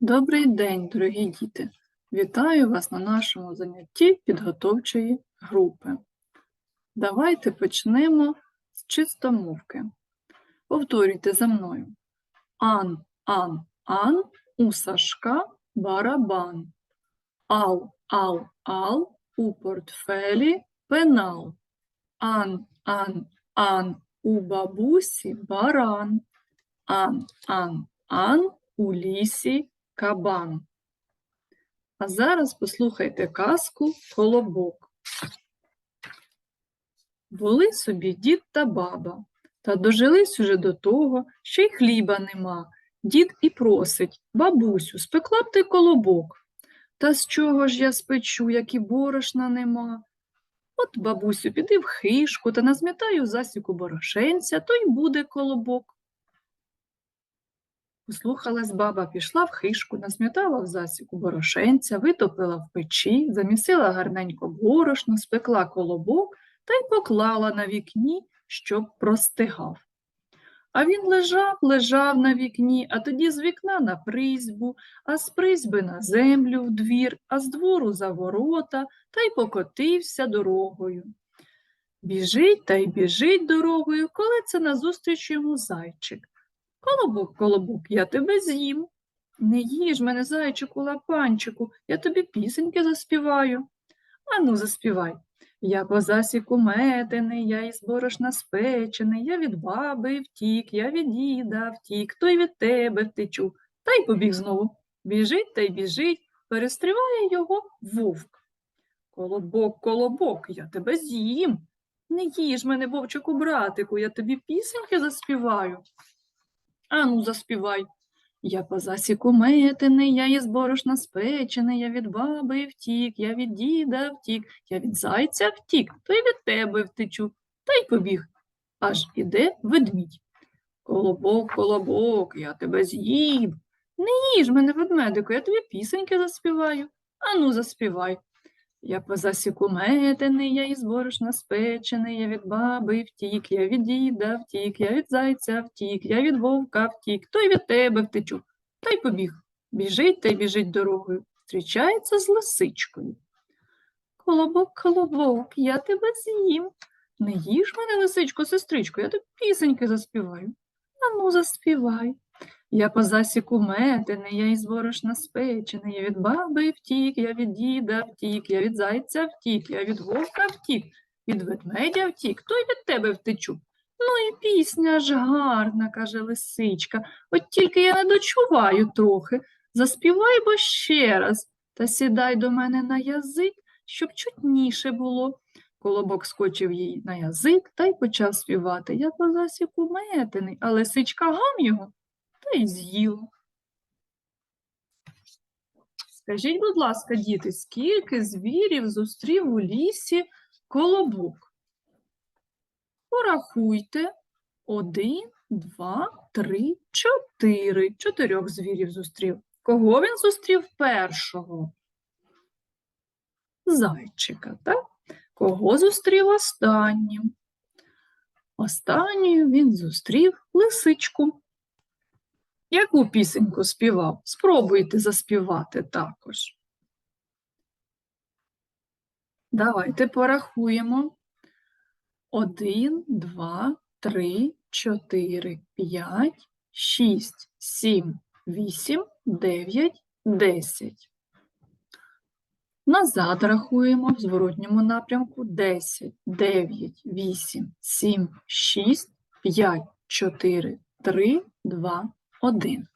Добрий день, дорогі діти! Вітаю вас на нашому занятті підготовчої групи. Давайте почнемо з чистомовки. Повторюйте за мною. Ан, ан, ан, у Сашка барабан. Ал, ал, ал, у портфелі пенал. Ан, ан, ан, у бабусі баран. Ан, ан, ан, у лісі кабан. А зараз послухайте казку Колобок. Були собі дід та баба, та дожились уже до того, що й хліба нема. Дід і просить, бабусю, спекла б ти колобок. Та з чого ж я спечу, як і борошна нема? От, бабусю, піди в хишку та назмітаю засіку борошенця, то й буде колобок. Послухалась баба, пішла в хишку, насмітала в засіку борошенця, витопила в печі, замісила гарненько борошно, спекла колобок та й поклала на вікні, щоб простигав. А він лежав, лежав на вікні, а тоді з вікна на призьбу, а з призьби на землю в двір, а з двору за ворота та й покотився дорогою. Біжить та й біжить дорогою, коли це назустріч йому зайчик. Колобок, колобок, я тебе з'їм. Не їж мене, зайчику, лапанчику, я тобі пісеньки заспіваю. Ану, заспівай. Я по засіку метений, я із борошна спечений, я від баби втік, я від діда втік, то й від тебе втечу. Та й побіг знову. Біжить та й біжить, перестріває його вовк. Колобок, колобок, я тебе з'їм. Не їж мене, вовчику, братику, я тобі пісеньки заспіваю. Ану, заспівай. Я по засіку метений, я із борошна спечений, я від баби втік, я від діда втік, я від зайця втік, то й від тебе втечу, та й побіг. Аж іде ведмідь. Колобок, колобок, я тебе з'їм. Не їж мене, ведмедику, я тобі пісеньки заспіваю. Ану, заспівай. Я по засіку метений, я із борошна спечений, я від баби втік, я від діда втік, я від зайця втік, я від вовка втік, то й від тебе втечу. Та й побіг. Біжить та й біжить дорогою, зустрічається з лисичкою. Колобок, колобок, я тебе з'їм. Не їж мене, лисичко, сестричко, я тобі пісеньки заспіваю. Ану, заспівай. Я по засіку метений, я із борошна спечений, я від баби втік, я від діда втік, я від зайця втік, я від вовка втік, від ведмедя втік, то й від тебе втечу. Ну і пісня ж гарна, каже лисичка, от тільки я не дочуваю трохи. Заспівай бо ще раз, та сідай до мене на язик, щоб чутніше було. Колобок скочив їй на язик та й почав співати. Я по засіку метений, а лисичка гам його та й з'їла. Скажіть, будь ласка, діти, скільки звірів зустрів у лісі колобок? Порахуйте. Один, два, три, чотири. Чотирьох звірів зустрів. Кого він зустрів першого? Зайчика, так? Кого зустрів останнім? Останньою він зустрів лисичку. Яку пісеньку співав? Спробуйте заспівати також. Давайте порахуємо. Один, два, три, чотири, п'ять, шість, сім, вісім, дев'ять, десять. Назад рахуємо в зворотньому напрямку 10, 9, 8, 7, 6, 5, 4, 3, 2, 1.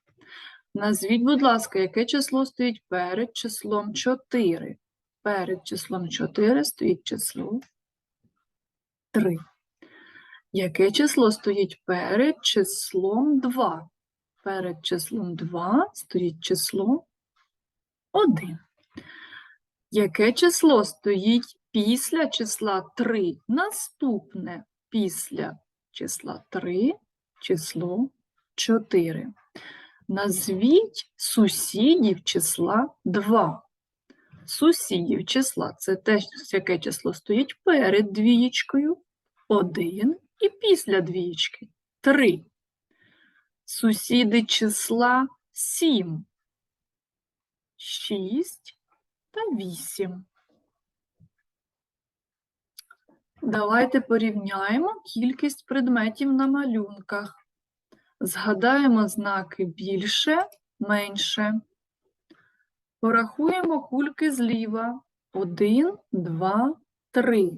Назвіть, будь ласка, яке число стоїть перед числом 4? Перед числом 4 стоїть число 3. Яке число стоїть перед числом 2? Перед числом 2 стоїть число 1. Яке число стоїть після числа 3? Наступне після числа 3 число 4. Назвіть сусідів числа 2. Сусідів числа це те, яке число стоїть перед двієчкою, 1 і після двієчки 3. Сусіди числа 7. 6 та 8. Давайте порівняємо кількість предметів на малюнках. Згадаємо знаки більше, менше. Порахуємо кульки зліва. 1, 2, 3.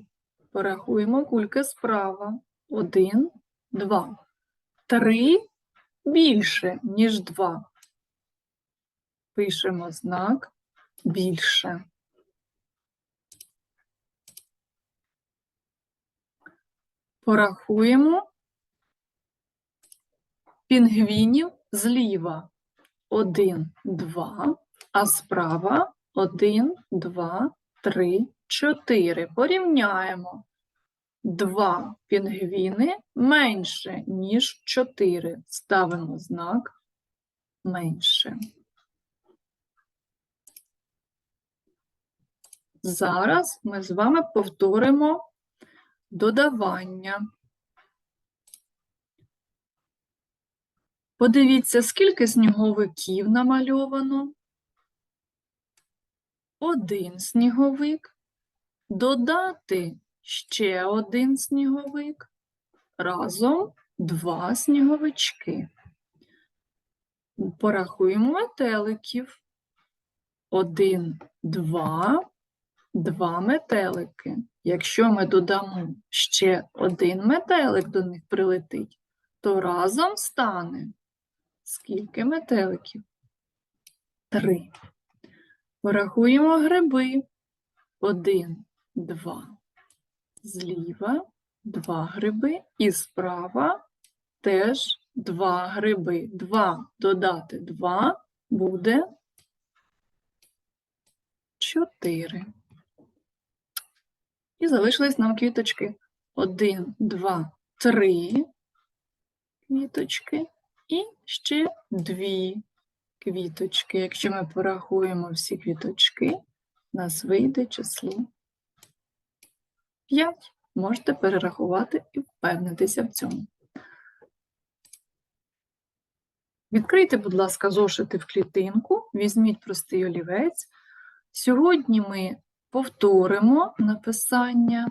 Порахуємо кульки справа. 1, 2. 3 більше, ніж 2. Пишемо знак більше. Порахуємо пінгвінів зліва. 1, 2, а справа 1, 2, 3, 4. Порівняємо. 2 пінгвіни менше, ніж 4. Ставимо знак менше. Зараз ми з вами повторимо додавання. Подивіться, скільки сніговиків намальовано. Один сніговик. Додати ще один сніговик. Разом два сніговички. Порахуємо метеликів. Один, два, два метелики. Якщо ми додамо ще один метелик до них прилетить, то разом стане скільки метеликів? Три. Порахуємо гриби. Один, два. Зліва два гриби і справа теж два гриби. Два додати два буде чотири. І залишились нам квіточки. Один, два, три квіточки і ще дві квіточки. Якщо ми порахуємо всі квіточки, у нас вийде число 5. Можете перерахувати і впевнитися в цьому. Відкрийте, будь ласка, зошити в клітинку, візьміть простий олівець. Сьогодні ми повторимо написання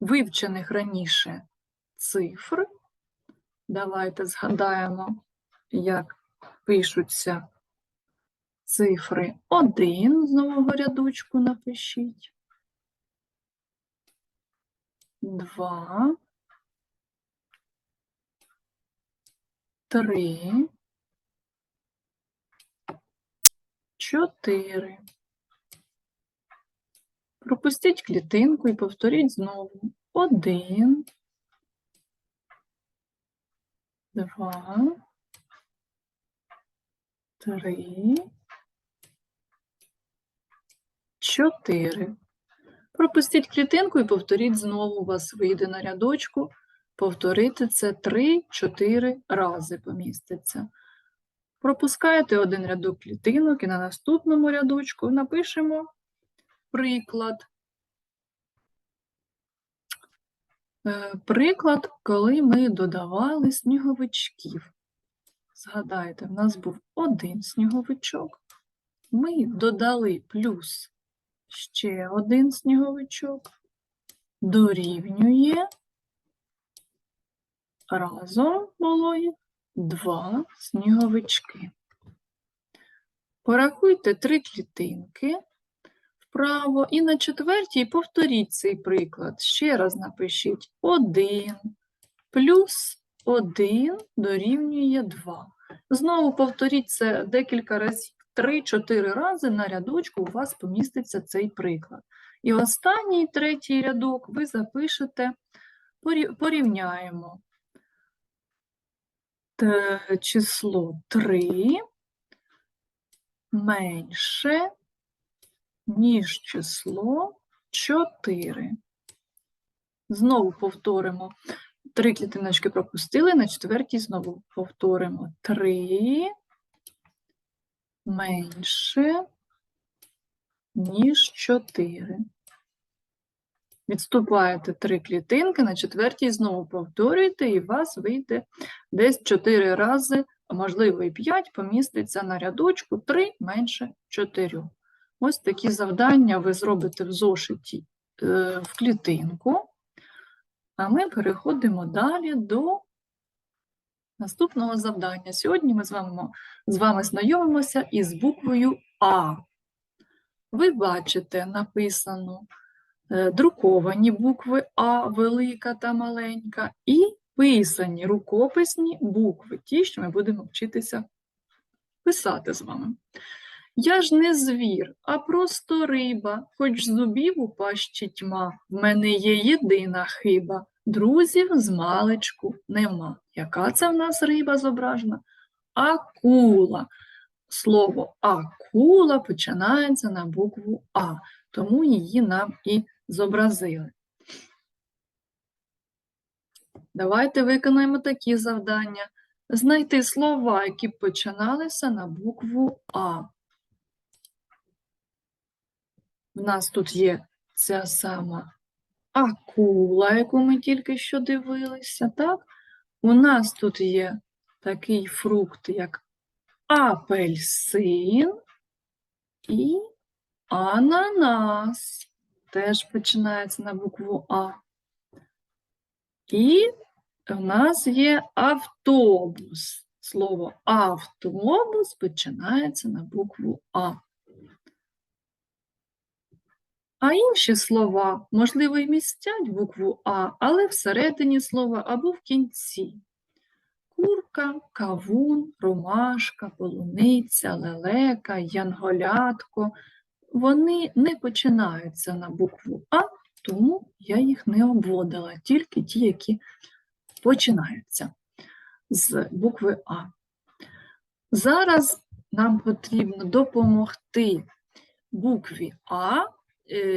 вивчених раніше цифр. Давайте згадаємо, як пишуться цифри 1 з нового рядочку напишіть. 2, 3, 4. Пропустіть клітинку і повторіть знову. 1, 2, 3, 4. Пропустіть клітинку і повторіть знову. У вас вийде на рядочку. Повторити це 3-4 рази поміститься. Пропускаєте один рядок клітинок і на наступному рядочку напишемо приклад. Приклад, коли ми додавали сніговичків. Згадайте, в нас був один сніговичок. Ми додали плюс ще один сніговичок. Дорівнює. Разом було їх два сніговички. Порахуйте три клітинки вправо і на четвертій повторіть цей приклад. Ще раз напишіть 1 плюс 1 дорівнює 2. Знову повторіть це декілька разів, 3-4 рази на рядочку у вас поміститься цей приклад. І останній третій рядок ви запишете, порівняємо число 3 менше, ніж число 4. Знову повторимо. Три клітиночки пропустили, на четвертій знову повторимо. 3 менше, ніж 4. Відступаєте три клітинки, на четвертій знову повторюєте, і у вас вийде десь 4 рази можливо і 5, поміститься на рядочку 3 менше 4. Ось такі завдання ви зробите в зошиті е, в клітинку. А ми переходимо далі до наступного завдання. Сьогодні ми з вами, з вами знайомимося із буквою А. Ви бачите написано е, друковані букви А, велика та маленька, і писані рукописні букви, ті, що ми будемо вчитися писати з вами. Я ж не звір, а просто риба, хоч зубів у пащі тьма. В мене є єдина хиба, друзів з маличку нема. Яка це в нас риба зображена? Акула. Слово акула починається на букву А, тому її нам і зобразили. Давайте виконаємо такі завдання. Знайти слова, які починалися на букву А. В нас тут є ця сама акула, яку ми тільки що дивилися, так? У нас тут є такий фрукт, як апельсин і ананас. Теж починається на букву А. І в нас є автобус. Слово автобус починається на букву А. А інші слова, можливо, і містять букву А, але всередині слова або в кінці. Курка, кавун, ромашка, полуниця, лелека, янголятко. Вони не починаються на букву А, тому я їх не обводила, тільки ті, які починаються з букви А. Зараз нам потрібно допомогти букві А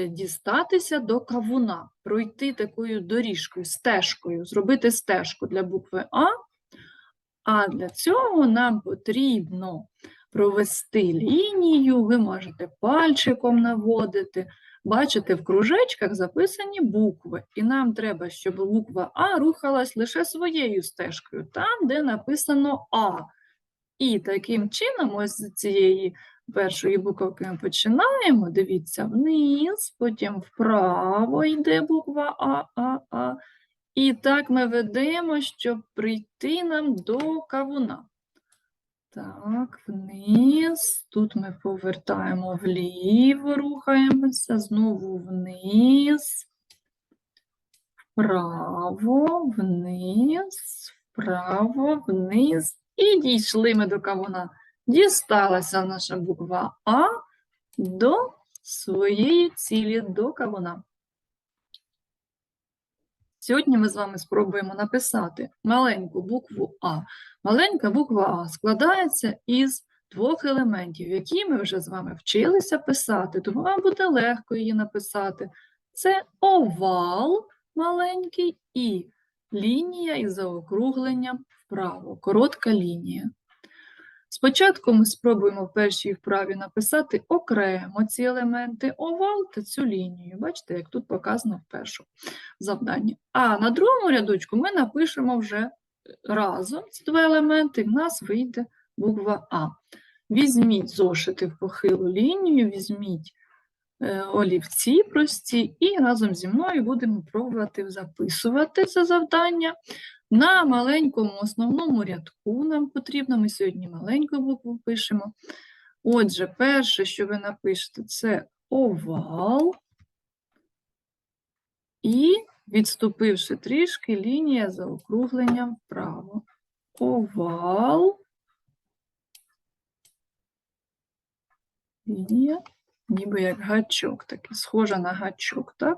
дістатися до кавуна, пройти такою доріжкою, стежкою, зробити стежку для букви А. А для цього нам потрібно провести лінію, ви можете пальчиком наводити. Бачите, в кружечках записані букви, і нам треба, щоб буква А рухалась лише своєю стежкою, там, де написано А. І таким чином, ось з цієї першої буковки ми починаємо. Дивіться, вниз, потім вправо йде буква А, А, А. І так ми ведемо, щоб прийти нам до кавуна. Так, вниз. Тут ми повертаємо вліво, рухаємося, знову вниз, вправо, вниз, вправо, вниз. І дійшли ми до кавуна. Дісталася наша буква А до своєї цілі, до кавуна. Сьогодні ми з вами спробуємо написати маленьку букву А. Маленька буква А складається із двох елементів, які ми вже з вами вчилися писати, тому вам буде легко її написати. Це овал маленький і лінія із заокругленням вправо, коротка лінія. Спочатку ми спробуємо в першій вправі написати окремо ці елементи овал та цю лінію. Бачите, як тут показано в першому завданні. А на другому рядочку ми напишемо вже разом ці два елементи, і в нас вийде буква А. Візьміть зошити в похилу лінію, візьміть е, олівці прості, і разом зі мною будемо пробувати записувати це завдання. На маленькому основному рядку нам потрібно, ми сьогодні маленьку букву пишемо. Отже, перше, що ви напишете, це овал. І, відступивши трішки, лінія за округленням вправо. Овал. Лінія, ніби як гачок, такий, схожа на гачок, так?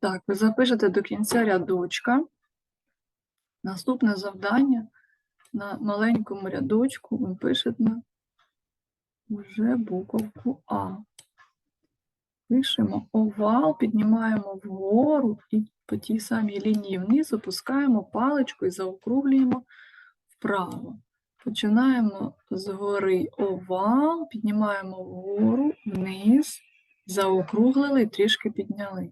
Так, ви запишете до кінця рядочка. Наступне завдання на маленькому рядочку ви пишете вже буковку А. Пишемо овал, піднімаємо вгору і по тій самій лінії вниз опускаємо паличку і заокруглюємо вправо. Починаємо згори овал, піднімаємо вгору, вниз, заокруглили і трішки підняли.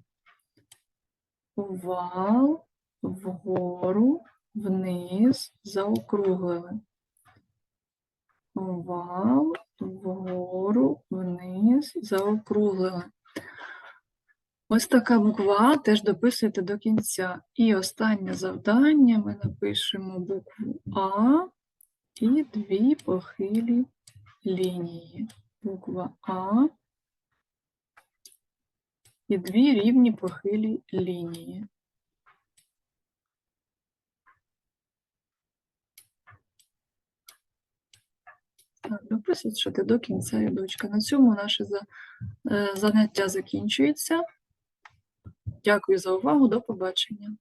Овал, вгору, вниз, заокруглили. Овал, вгору, вниз, заокруглили. Ось така буква А теж дописуєте до кінця. І останнє завдання ми напишемо букву А і дві похилі лінії. Буква А і дві рівні похилі лінії. Так, дописуй, що ти до кінця, рядочка. На цьому наше е, заняття закінчується. Дякую за увагу. До побачення.